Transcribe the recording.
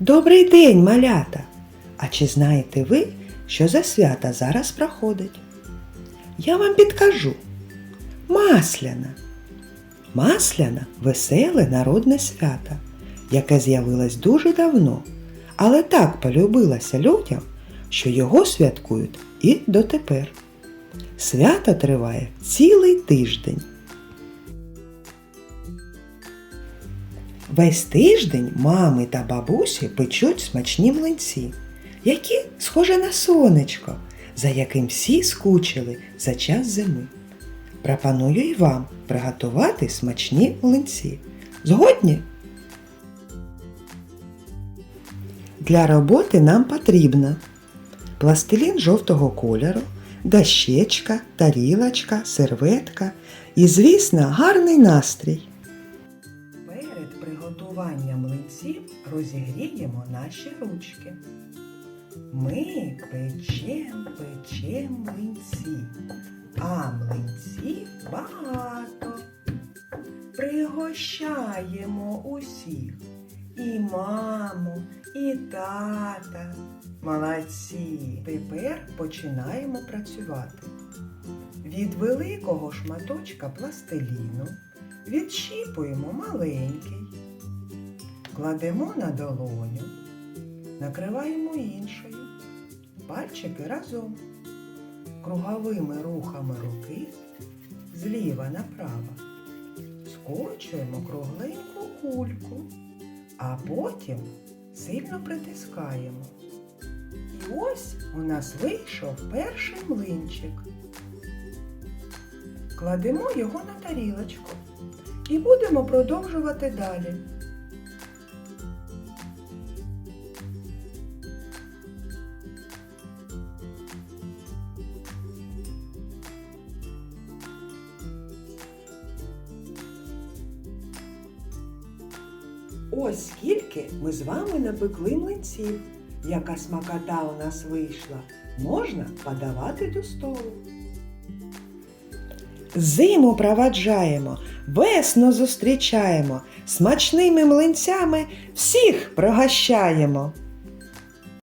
Добрий день, малята! А чи знаєте ви, що за свята зараз проходить? Я вам підкажу. Масляна. Масляна веселе народне свято, яке з'явилось дуже давно, але так полюбилося людям, що його святкують і дотепер. Свято триває цілий тиждень. Весь тиждень мами та бабусі печуть смачні млинці, які схожі на сонечко, за яким всі скучили за час зими. Пропоную і вам приготувати смачні млинці. Згодні? Для роботи нам потрібно пластилін жовтого кольору, дощечка, тарілочка, серветка і, звісно, гарний настрій. Перед млинців розігріємо наші ручки. Ми печем, печем млинці, а млинців багато. Пригощаємо усіх і маму, і тата. Молодці! Тепер починаємо працювати. Від великого шматочка пластиліну відщіпуємо маленький, кладемо на долоню, накриваємо іншою, пальчики разом, круговими рухами руки зліва направо. Скочуємо кругленьку кульку, а потім сильно притискаємо. І ось у нас вийшов перший млинчик. Кладемо його на тарілочку і будемо продовжувати далі. Ось скільки ми з вами напекли млинців. Яка смакота у нас вийшла. Можна подавати до столу. Зиму проваджаємо, весну зустрічаємо, смачними млинцями всіх пригощаємо.